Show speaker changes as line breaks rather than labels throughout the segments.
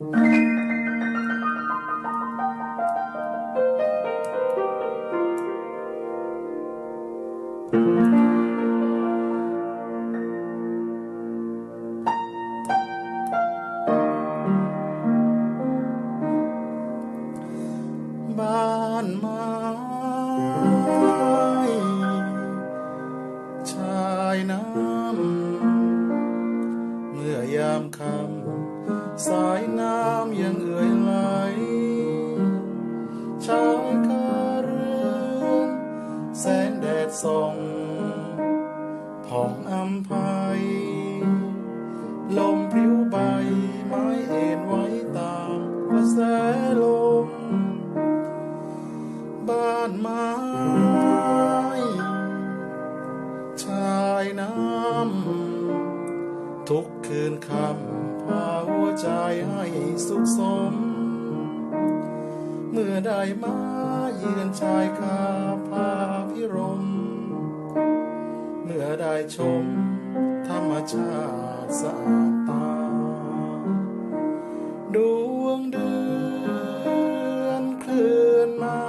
บ้านไม้ชายน้ำ เมื่อยามค่ำ สายน้ำยังเอื่อยไหลชายคาเรือนแสงแดดส่องผ่องอำภัยลมพริ้วใบไม้เอ็นไว้ตามกระแสลม บ้านไม้ชายน้ำทุกคืนคำ ใจให้สุขสม เมื่อได้มาเยือนชายคาพาพิรม เมื่อได้ชม ธรรมชาติสะอาดตา ดวงเดือนเคลื่อนมา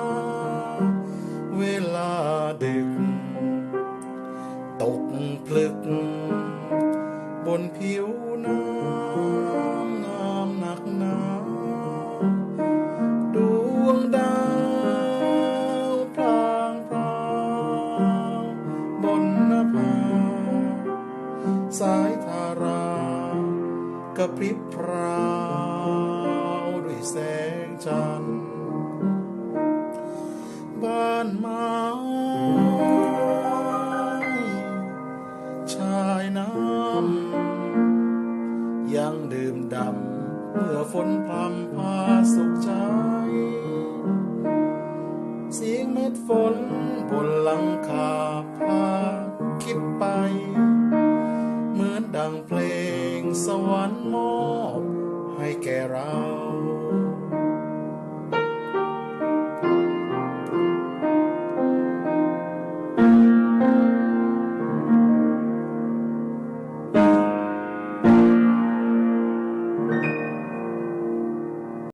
เวลาดึก ตกพลึก บนผิวน้ำงามหนักหนาดวงดาวพลางพราวบนหนภาผาสายทารากระพริบพราวด้วยแสงจันทร์บ้านม้ช ยังดื่มดำ เมื่อฝนพรำพาสุขใจเสียงเม็ดฝนบนหลังคาพาคิดไป เหมือนดังเพลงสวรรค์มอบให้แก่เรา